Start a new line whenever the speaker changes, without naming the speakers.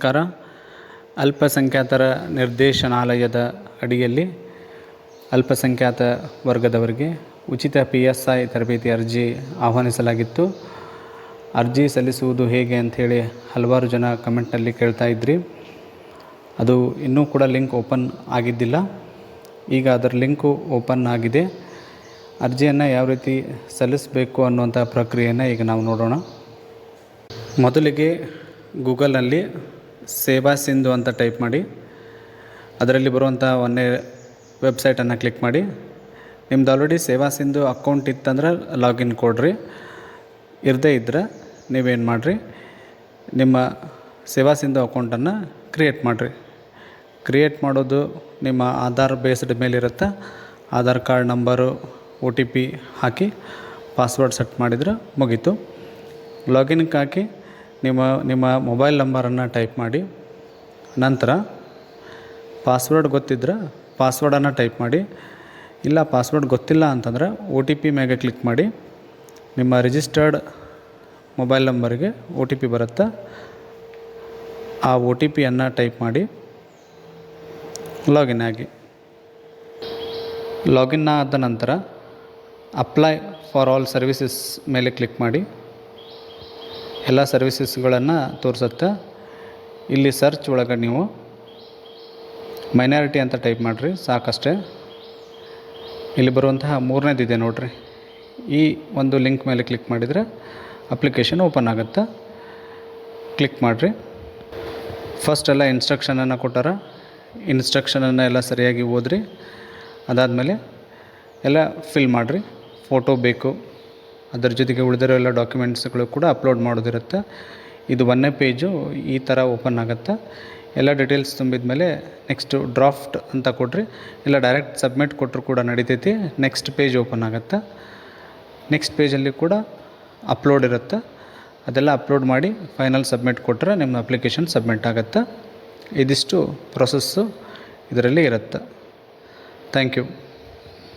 ನಮಸ್ಕಾರ ಅಲ್ಪಸಂಖ್ಯಾತರ ನಿರ್ದೇಶನಾಲಯದ ಅಡಿಯಲ್ಲಿ ಅಲ್ಪಸಂಖ್ಯಾತ ವರ್ಗದವರಿಗೆ ಉಚಿತ ಪಿ ಎಸ್ ಐ ತರಬೇತಿ ಅರ್ಜಿ ಆಹ್ವಾನಿಸಲಾಗಿತ್ತು. ಅರ್ಜಿ ಸಲ್ಲಿಸುವುದು ಹೇಗೆ ಅಂಥೇಳಿ ಹಲವಾರು ಜನ ಕಮೆಂಟ್ನಲ್ಲಿ ಕೇಳ್ತಾ ಇದ್ರಿ. ಅದು ಇನ್ನೂ ಕೂಡ ಲಿಂಕ್ ಓಪನ್ ಆಗಿದ್ದಿಲ್ಲ. ಈಗ ಅದರ ಲಿಂಕು ಓಪನ್ ಆಗಿದೆ. ಅರ್ಜಿಯನ್ನು ಯಾವ ರೀತಿ ಸಲ್ಲಿಸಬೇಕು ಅನ್ನುವಂಥ ಪ್ರಕ್ರಿಯೆಯನ್ನು ಈಗ ನಾವು ನೋಡೋಣ. ಮೊದಲಿಗೆ ಗೂಗಲ್ನಲ್ಲಿ ಸೇವಾ ಸಿಂಧು ಅಂತ ಟೈಪ್ ಮಾಡಿ, ಅದರಲ್ಲಿ ಬರುವಂಥ ಒಂದೇ ವೆಬ್ಸೈಟನ್ನು ಕ್ಲಿಕ್ ಮಾಡಿ. ನಿಮ್ದು ಆಲ್ರೆಡಿ ಸೇವಾ ಸಿಂಧು ಅಕೌಂಟ್ ಇತ್ತಂದ್ರೆ ಲಾಗಿನ್ ಕೊಡ್ರಿ ಇರದೇ ಇದ್ದರೆ ನೀವೇನು ಮಾಡಿರಿ, ನಿಮ್ಮ ಸೇವಾ ಸಿಂಧು ಅಕೌಂಟನ್ನು ಕ್ರಿಯೇಟ್ ಮಾಡಿರಿ. ಕ್ರಿಯೇಟ್ ಮಾಡೋದು ನಿಮ್ಮ Aadhaar based ಮೇಲಿರುತ್ತೆ Aadhaar card number O T P ಹಾಕಿ ಪಾಸ್ವರ್ಡ್ ಸೆಟ್ ಮಾಡಿದರೆ ಮುಗೀತು. ಲಾಗಿನ್ಗೆ ಹಾಕಿ ನಿಮ್ಮ ನಿಮ್ಮ ಮೊಬೈಲ್ ನಂಬರನ್ನು ಟೈಪ್ ಮಾಡಿ, ನಂತರ ಪಾಸ್ವರ್ಡ್ ಗೊತ್ತಿದ್ರೆ ಪಾಸ್ವರ್ಡನ್ನು ಟೈಪ್ ಮಾಡಿ, ಇಲ್ಲ ಪಾಸ್ವರ್ಡ್ ಗೊತ್ತಿಲ್ಲ ಅಂತಂದ್ರೆ ಒ ಟಿ ಪಿ ಮೇಲೆ ಕ್ಲಿಕ್ ಮಾಡಿ, ನಿಮ್ಮ ರಿಜಿಸ್ಟರ್ಡ್ ಮೊಬೈಲ್ ನಂಬರ್ಗೆ ಒ ಟಿ ಪಿ ಬರುತ್ತೆ. ಆ ಒ ಟಿ ಪಿಯನ್ನು ಟೈಪ್ ಮಾಡಿ ಲಾಗಿನ್ ಆಗಿ. ಲಾಗಿನ್ ಆದ ನಂತರ ಅಪ್ಲೈ ಫಾರ್ ಆಲ್ ಸರ್ವಿಸಸ್ ಮೇಲೆ ಕ್ಲಿಕ್ ಮಾಡಿ ಎಲ್ಲ ಸರ್ವಿಸಸ್ಗಳನ್ನು ತೋರಿಸುತ್ತೆ. ಇಲ್ಲಿ ಸರ್ಚ್ ಒಳಗೆ ನೀವು ಮೈನಾರಿಟಿ ಅಂತ ಟೈಪ್ ಮಾಡಿರಿ, ಸಾಕಷ್ಟೇ. ಇಲ್ಲಿ ಬರುವಂತಹ ಮೂರನೇದಿದೆ ನೋಡಿರಿ. ಈ ಒಂದು ಲಿಂಕ್ ಮೇಲೆ ಕ್ಲಿಕ್ ಮಾಡಿದರೆ ಅಪ್ಲಿಕೇಶನ್ ಓಪನ್ ಆಗುತ್ತೆ. ಕ್ಲಿಕ್ ಮಾಡಿರಿ. ಫಸ್ಟ್ ಎಲ್ಲ ಇನ್ಸ್ಟ್ರಕ್ಷನನ್ನು ಕೊಟ್ಟಾರ. ಇನ್ಸ್ಟ್ರಕ್ಷನನ್ನು ಎಲ್ಲ ಸರಿಯಾಗಿ ಓದ್ರಿ. ಅದಾದಮೇಲೆ ಎಲ್ಲ ಫಿಲ್ ಮಾಡಿರಿ. ಫೋಟೋ ಬೇಕು. ಅದರ ಜೊತೆಗೆ ಉಳಿದಿರೋ ಎಲ್ಲ ಡಾಕ್ಯುಮೆಂಟ್ಸ್ಗಳು ಕೂಡ ಅಪ್ಲೋಡ್ ಮಾಡೋದಿರುತ್ತೆ. ಇದು ಒಂದನೇ ಪೇಜು ಈ ಥರ ಓಪನ್ ಆಗುತ್ತೆ. ಎಲ್ಲ ಡೀಟೇಲ್ಸ್ ತುಂಬಿದ ಮೇಲೆ ನೆಕ್ಸ್ಟು ಡ್ರಾಫ್ಟ್ ಅಂತ ಕೊಡ್ರಿ ಇಲ್ಲ ಡೈರೆಕ್ಟ್ ಸಬ್ಮಿಟ್ ಕೊಟ್ಟರು ಕೂಡ ನಡಿತೈತಿ. ನೆಕ್ಸ್ಟ್ ಪೇಜ್ ಓಪನ್ ಆಗುತ್ತೆ. ನೆಕ್ಸ್ಟ್ ಪೇಜಲ್ಲಿ ಕೂಡ ಅಪ್ಲೋಡ್ ಇರುತ್ತೆ. ಅದೆಲ್ಲ ಅಪ್ಲೋಡ್ ಮಾಡಿ ಫೈನಲ್ ಸಬ್ಮಿಟ್ ಕೊಟ್ಟರೆ ನಿಮ್ಮ ಅಪ್ಲಿಕೇಶನ್ ಸಬ್ಮಿಟ್ ಆಗುತ್ತೆ. ಇದಿಷ್ಟು ಪ್ರೊಸೆಸ್ಸು ಇದರಲ್ಲಿ ಇರುತ್ತೆ. Thank you